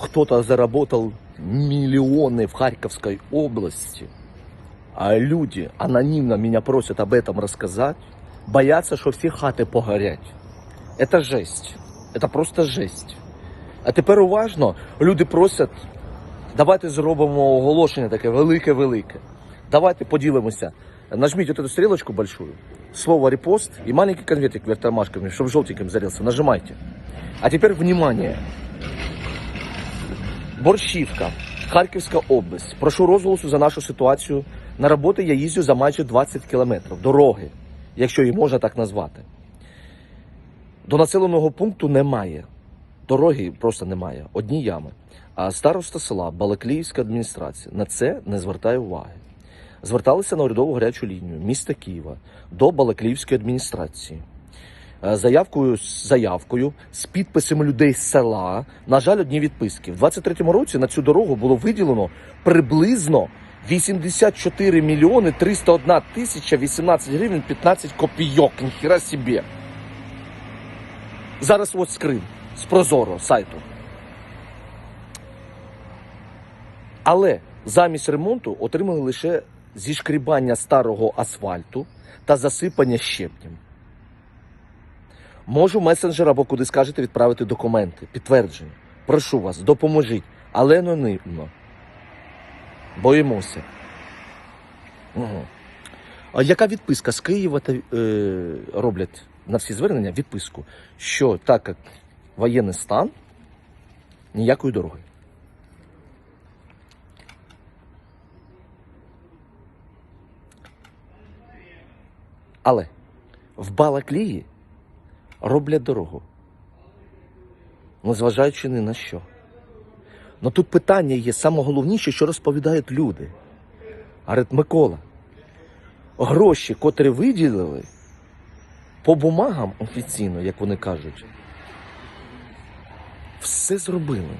кто-то заработал миллионы в Харьковской области, а люди анонимно меня просят об этом рассказать, боятся, что всі хати погорять. Это жесть. Это просто жесть. А тепер уважно, люди просять, давайте зробимо оголошення таке велике-велике. Давайте поділимося. Нажміть вот эту стрелочку большую, слово репост и маленький конвертик вверх тормашками, чтобы желтеньким зарился. Нажимайте. А теперь внимание. Борщівка, Харківська область. Прошу розголосу за нашу ситуацію. На роботи я їздю за майже 20 кілометрів дороги, якщо її можна так назвати. До населеного пункту немає. Дороги просто немає. Одні ями. А староста села Балакліївська адміністрація на це не звертає уваги. Зверталися на урядову гарячу лінію міста Києва до Балакліївської адміністрації. Е, Заявкою заявкою з підписами людей з села. На жаль, одні відписки. В 23-му році на цю дорогу було виділено приблизно 84 мільйони 301 тисяча 18 гривень 15 копійок. Ніхіра собі. Зараз ось скрин з Прозоро сайту. Але замість ремонту отримали лише зішкрібання старого асфальту та засипання щебнем. Можу месенджер або куди скажете відправити документи, підтвердження. Прошу вас, допоможіть, але анонімно. Боїмося. Угу. А яка відписка з Києва та, е, роблять на всі звернення відписку, що так як воєнний стан, ніякої дороги. Але в Балаклії роблять дорогу. Незважаючи ні на що. Но тут питання є саме головніше, що розповідають люди. Говорить, Микола, гроші, котрі виділили по бумагам офіційно, як вони кажуть, все зробили.